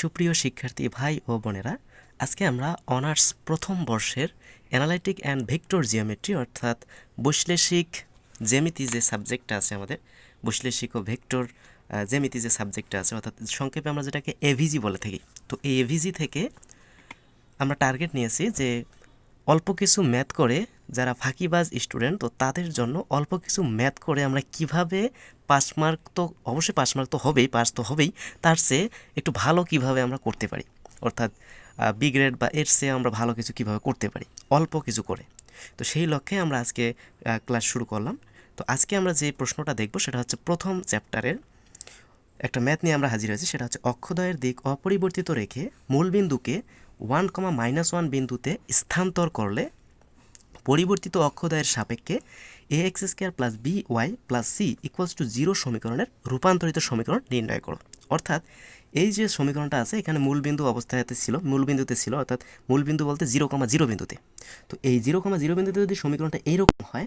সুপ্রিয় শিক্ষার্থী ভাই ও বোনেরা, আজকে আমরা অনার্স প্রথম বর্ষের অ্যানালাইটিক অ্যান্ড ভেক্টর জিওমেট্রি অর্থাৎ বৈশ্লেষিক জ্যামিতি যে সাবজেক্টটা আছে আমাদের, বৈশ্লেষিক ও ভেক্টর জ্যামিতি যে সাবজেক্টটা আছে, অর্থাৎ সংক্ষেপে আমরা যেটাকে এভিজি বলে থাকি। তো এই এভিজি থেকে আমরা টার্গেট নিয়েছি যে অল্প কিছু ম্যাথ করে যারা ফাঁকিবাজ স্টুডেন্ট তো তাদের জন্য অল্প কিছু ম্যাথ করে আমরা কীভাবে পাস মার্ক তো অবশ্যই পাস মার্ক তো হবেই পাস তো হবেই, তার চেয়ে একটু ভালো কীভাবে আমরা করতে পারি। অর্থাৎ বি গ্রেড বা এর চেয়ে আমরা ভালো কিছু কীভাবে করতে পারি, অল্প কিছু করে। তো সেই লক্ষ্যে আমরা আজকে ক্লাস শুরু করলাম। তো আজকে আমরা যে প্রশ্নটা দেখব সেটা হচ্ছে প্রথম চ্যাপ্টারের একটা ম্যাথ নিয়ে আমরা হাজির হয়েছি, সেটা হচ্ছে অক্ষদয়ের দিক অপরিবর্তিত রেখে মূল বিন্দুকে ওয়ান কমা মাইনাস ওয়ান বিন্দুতে স্থানান্তর করলে পরিবর্তিত অক্ষদয়ের সাপেক্ষে a x square plus b y plus c equals to zero সমীকরণের রূপান্তরিত সমীকরণ নির্ণয় করো। অর্থাৎ এই যে সমীকরণটা আছে, এখানে মূলবিন্দু অবস্থাতে ছিল, মূলবিন্দুতে ছিল, অর্থাৎ মূলবিন্দু বলতে জিরো কমা জিরো বিন্দুতে। তো এই জিরো কমা জিরো বিন্দুতে যদি সমীকরণটা এইরকম হয়,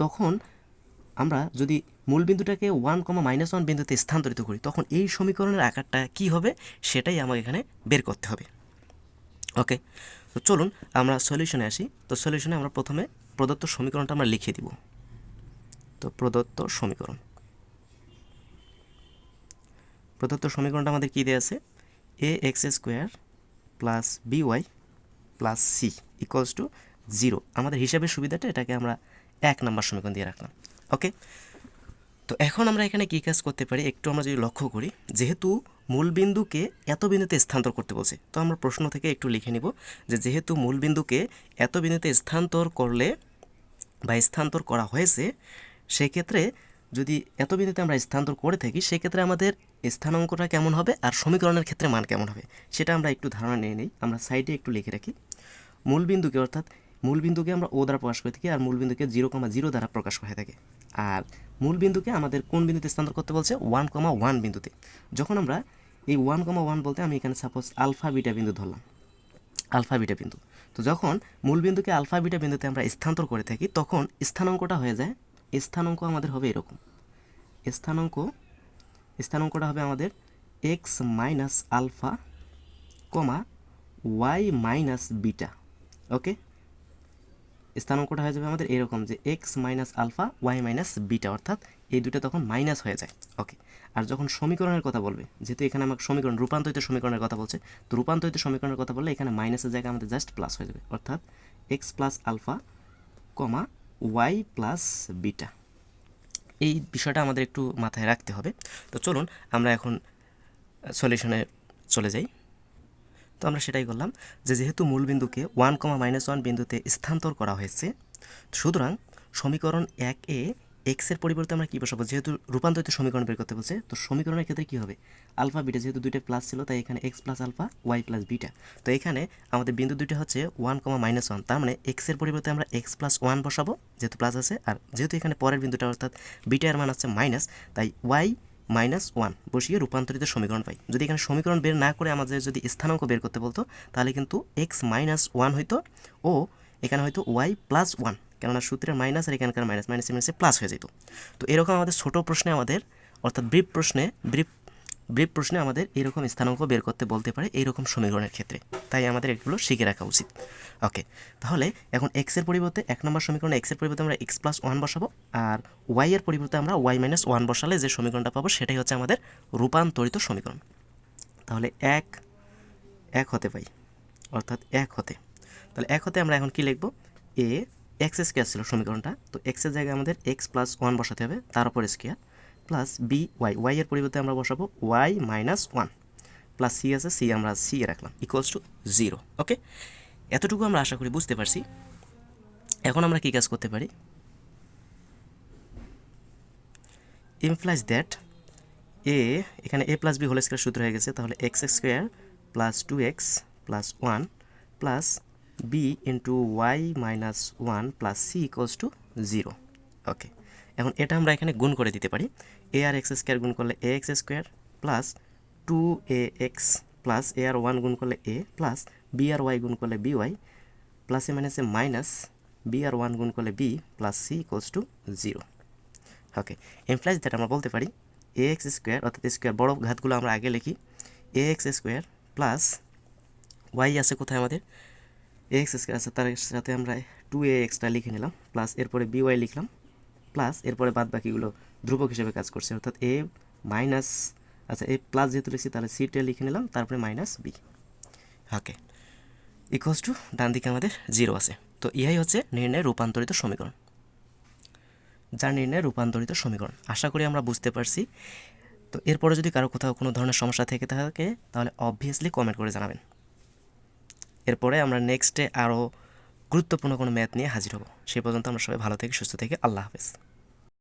তখন আমরা যদি মূল বিন্দুটাকে ওয়ান কমা মাইনাস ওয়ান বিন্দুতে স্থানান্তরিত করি, তখন এই সমীকরণের আকারটা কি হবে? সেটাই আমাকে এখানে বের করতে হবে। ওকে তো চলুন আমরা সলিউশনে আসি। তো সলিউশনে আমরা প্রথমে প্রদত্ত সমীকরণটা আমরা লিখে দিব। তো প্রদত্ত সমীকরণ। প্রদত্ত সমীকরণটা আমাদের কী দেওয়া আছে? A x square plus b y plus c equals to zero আমাদের হিসাবের সুবিধাটা এটাকে আমরা এক নাম্বার সমীকরণ দিয়ে রাখলাম। ওকে তো এখন আমরা এখানে কী কাজ করতে পারি? একটু আমরা যদি লক্ষ্য করি, যেহেতু মূল বিন্দুকে এত বিন্দুতে স্থানান্তর করতে বলছে। তো আমরা প্রশ্ন থেকে একটু লিখে নিব যে যেহেতু মূল বিন্দুকে এত বিন্দুতে স্থানান্তর করলে বা স্থানান্তর করা হয়েছে, সেক্ষেত্রে যদি এত বিন্দুতে আমরা স্থানান্তর করে থাকি, সেক্ষেত্রে আমাদের স্থানাঙ্কটা কেমন হবে আর সমীকরণের ক্ষেত্রে মান কেমন হবে, সেটা আমরা একটু ধারণা নিয়ে নিই। আমরা সাইডে একটু লিখে রাখি। মূল বিন্দুকে অর্থাৎ মূল বিন্দুকে আমরা ও দ্বারা প্রকাশ করে থাকি আর মূল বিন্দুকে জিরো কমা জিরো দ্বারা প্রকাশ হয়ে থাকে। আর মূল বিন্দুকে আমাদের কোন বিন্দুতে স্থানান্তর করতে বলছে? ওয়ান কমা ওয়ান বিন্দুতে। যখন আমরা এই ওয়ান কমা ওয়ান বলতে আমি এখানে সাপোজ আলফা বিটা বিন্দু ধরলাম। আলফা বিটা বিন্দু। তো যখন মূল বিন্দুকে আলফা বিটা বিন্দুতে আমরা স্থানান্তর করে থাকি, তখন স্থানাঙ্কটা হয়ে যায়। স্থানাঙ্ক আমাদের হবে এরকম। স্থানাঙ্ক, স্থানাঙ্কটা হবে আমাদের x minus alpha comma y minus beta okay স্থানাঙ্কটা হয়ে যাবে আমাদের এরকম যে x minus alpha y minus beta অর্থাৎ এই দুটো তখন মাইনাস হয়ে যায়। ওকে আর যখন সমীকরণের কথা বলবে, যেহেতু এখানে আমাকে সমীকরণ, রূপান্তরিত সমীকরণের কথা বলছে, তো রূপান্তরিত সমীকরণের কথা বললে এখানে মাইনাসের জায়গায় আমাদের জাস্ট প্লাস হয়ে যাবে, অর্থাৎ x plus alpha comma y plus beta এই বিষয়টা আমাদের একটু মাথায় রাখতে হবে। তো চলুন আমরা এখন সলিউশনে চলে যাই। তো আমরা সেটাই করলাম যে যেহেতু মূল বিন্দুকে ওয়ান কমা মাইনাস ওয়ান বিন্দুতে স্থানান্তর করা হয়েছে, সুতরাং সমীকরণ এক এ এক্সের পরিবর্তে আমরা কী বসাবো? যেহেতু রূপান্তরিত সমীকরণ বের করতে বলছে, তো সমীকরণের ক্ষেত্রে কী হবে? আলফা বিটা যেহেতু দুইটা প্লাস ছিল, তাই এখানে x plus alpha y plus beta. তো এখানে আমাদের বিন্দু দুইটা হচ্ছে ওয়ান কমা মাইনাস ওয়ান তার মানে এক্সের পরিবর্তে আমরা এক্স প্লাস ওয়ান বসাবো, যেহেতু প্লাস আছে, আর যেহেতু এখানে পরের বিন্দুটা অর্থাৎ বিটার মান আছে মাইনাস তাই ওয়াই মাইনাস ওয়ান বসিয়ে রূপান্তরিত সমীকরণ পাই। যদি এখানে সমীকরণ বের না করে আমাদের যদি স্থানাঙ্ক বের করতে বলতো, তাহলে কিন্তু এক্স মাইনাস ওয়ান হইতো ও এখানে হয়তো ওয়াই প্লাস ওয়ান কেননা সূত্রের মাইনাস আর এখানকার মাইনাস মাইনাসে মাইনাসে প্লাস হয়ে যেত। তো এরকম আমাদের ছোট প্রশ্নে আমাদের, অর্থাৎ ব্রিফ প্রশ্নে ব্রিফ ব্রিফ প্রশ্নে আমাদের এরকম স্থানাঙ্ক বের করতে বলতে পারে এইরকম সমীকরণের ক্ষেত্রে। তাই আমাদের এগুলো শিখে রাখা উচিত। ওকে, তাহলে এখন এক্সের পরিবর্তে এক নম্বর সমীকরণে এক্সের পরিবর্তে আমরা এক্স প্লাস ওয়ান বসাবো, আর ওয়াই এর পরিবর্তে আমরা ওয়াই মাইনাস ওয়ান বসালে যে সমীকরণটা পাবো সেটাই হচ্ছে আমাদের রূপান্তরিত সমীকরণ। তাহলে এক এক হতে পাই, অর্থাৎ এক হতে। তাহলে এক হতে আমরা এখন কি লিখব? এ এক্স স্কোয়ার ছিল সমীকরণটা, তো এক্সের জায়গায় আমাদের এক্স প্লাস ওয়ান বসাতে হবে, তার উপর square plus b y y এর পরিবর্তে আমরা বসাবো y minus one plus c আছে সি আমরা সি এ রাখলাম ইকুয়ালস টু জিরো ওকে এতটুকু আমরা আশা করি বুঝতে পারছি। এখন আমরা কী কাজ করতে পারি? ইমপ্লাইজ দ্যাট এ এখানে a plus b whole square সূত্র হয়ে গেছে, তাহলে x square plus two x plus one plus b into y minus one plus c equals to zero okay এখন এটা আমরা এখানে গুণ করে দিতে পারি। এ আর এক্স স্কোয়ার গুণ করলে a x square plus two a x plus a R one গুণ করলে এ প্লাস বি আর ওয়াই গুণ করলে বি ওয়াই প্লাসে মাইনাসে মাইনাস বি আর ওয়ান গুণ করলে b plus c equals to zero okay implies that আমরা বলতে পারি এ এক্স স্কোয়ার অর্থাৎ স্কোয়ার বড় ঘাতগুলো আমরা আগে লিখি। A x square plus y আছে কোথায় আমাদের? এ এক্স স্কোয়ার আছে, তার সাথে আমরা টু এ এক্সটা লিখে নিলাম প্লাস এরপরে বি ওয়াই লিখলাম। প্লাস এরপরে বাদ বাকিগুলো ধ্রুবক হিসেবে কাজ করছে। অর্থাৎ এ মাইনাস আচ্ছা এ প্লাস যেহেতু লিখছি, তাহলে সিটে লিখে নিলাম, তারপরে minus b okay equals to ডান দিকে আমাদের জিরো আছে। তো ইহাই হচ্ছে নির্ণয় রূপান্তরিত সমীকরণ। যা নির্ণয় রূপান্তরিত সমীকরণ। আশা করি আমরা বুঝতে পারছি। তো এরপরে যদি কারও কোথাও কোনো ধরনের সমস্যা থেকে থাকে, তাহলে অবভিয়াসলি কমেন্ট করে জানাবেন। এরপরে আমরা নেক্সটে আরও গুরুত্বপূর্ণ কোনো ম্যাথ নিয়ে হাজির হব। সেই পর্যন্ত আমরা সবাই ভালো থেকে, সুস্থ থেকে, আল্লাহ হাফেজ।